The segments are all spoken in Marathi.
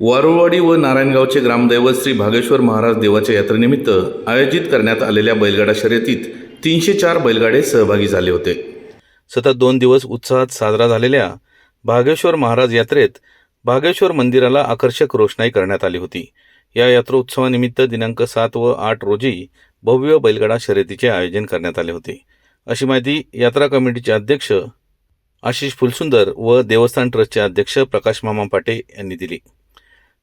वारुवाडी व नारायणगावचे ग्रामदैवत श्री भागेश्वर महाराज देवाच्या यात्रेनिमित्त आयोजित करण्यात आलेल्या बैलगाडा शर्यतीत तीनशे चार बैलगाडे सहभागी झाले होते. सतत दोन दिवस उत्साहात साजरा झालेल्या भागेश्वर महाराज यात्रेत भागेश्वर मंदिराला आकर्षक रोषणाई करण्यात आली होती. या यात्रोत्सवानिमित्त दिनांक सात व आठ रोजी भव्य बैलगाडा शर्यतीचे आयोजन करण्यात आले होते. अशी माहिती यात्रा कमिटीचे अध्यक्ष आशिष फुलसुंदर व देवस्थान ट्रस्टचे अध्यक्ष प्रकाश मामा पाटे यांनी दिली.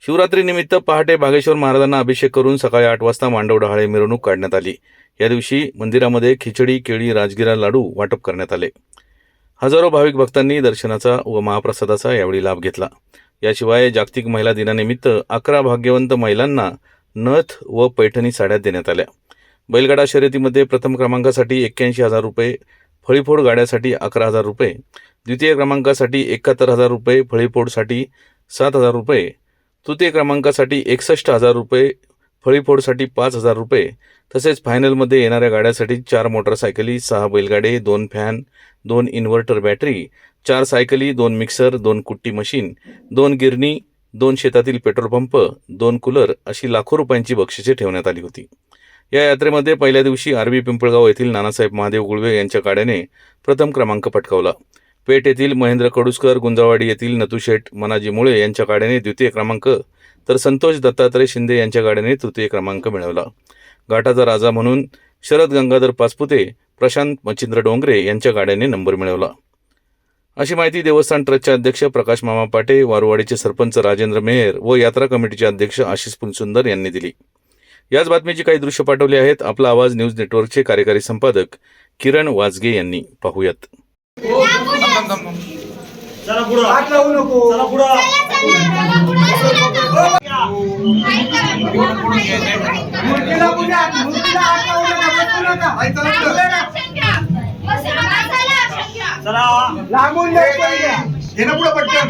शिवरात्रीनिमित्त पहाटे बागेश्वर महाराजांना अभिषेक करून सकाळी आठ वाजता मांडव डहाळे मिरवणूक काढण्यात आली. या दिवशी मंदिरामध्ये खिचडी केळी राजगिरा लाडू वाटप करण्यात आले. हजारो भाविक भक्तांनी दर्शनाचा व महाप्रसादाचा यावेळी लाभ घेतला. याशिवाय जागतिक महिला दिनानिमित्त अकरा भाग्यवंत महिलांना नथ व पैठणी साड्या देण्यात आल्या. बैलगाडा शर्यतीमध्ये प्रथम क्रमांकासाठी एक्क्याऐंशी हजार रुपये फळीफोड गाड्यासाठी अकरा हजार रुपये द्वितीय क्रमांकासाठी एकाहत्तर हजार रुपये फळीफोडसाठी सात हजार रुपये तृतीय क्रमांकासाठी एकसष्ट हजार रुपये फळीफोडसाठी पाच हजार रुपये. तसेच फायनलमध्ये येणाऱ्या गाड्यासाठी चार मोटरसायकली सहा बैलगाडे दोन फॅन दोन इन्व्हर्टर बॅटरी चार सायकली दोन मिक्सर दोन कुट्टी मशीन दोन गिरणी दोन शेतातील पेट्रोल पंप दोन कूलर अशी लाखो रुपयांची बक्षिसे ठेवण्यात आली होती. या यात्रेमध्ये पहिल्या दिवशी आरबी पिंपळगाव येथील नानासाहेब महादेव गुळवे यांच्या गाड्याने प्रथम क्रमांक पटकावला. पेठ येथील महेंद्र कडुसकर गुंजावाडी येथील नतुशेठ मनाजी मुळे यांच्या गाड्याने द्वितीय क्रमांक तर संतोष दत्तात्रय शिंदे यांच्या गाड्याने तृतीय क्रमांक मिळवला. घाटाचा राजा म्हणून शरद गंगाधर पाचपुते प्रशांत मच्छिंद्र डोंगरे यांच्या गाड्याने नंबर मिळवला. अशी माहिती देवस्थान ट्रस्टचे अध्यक्ष प्रकाश मामा पाटे वारवाडीचे सरपंच राजेंद्र मेहर व यात्रा कमिटीचे अध्यक्ष आशिष पुनसुंदर यांनी दिली. याच बातमीची काही दृश्य पाठवली आहेत. आपला आवाज न्यूज नेटवर्कचे कार्यकारी संपादक किरण वाजगे यांनी. पाहूयात. चला पुढं. हात लावू नको. चला पुढं. मूर्तीला पूजा मूर्तीला हात लावू नका बसू नका. हाय, चला पुढं. चला लांबून जायचं पहिले. हे ना पुढं पटकन.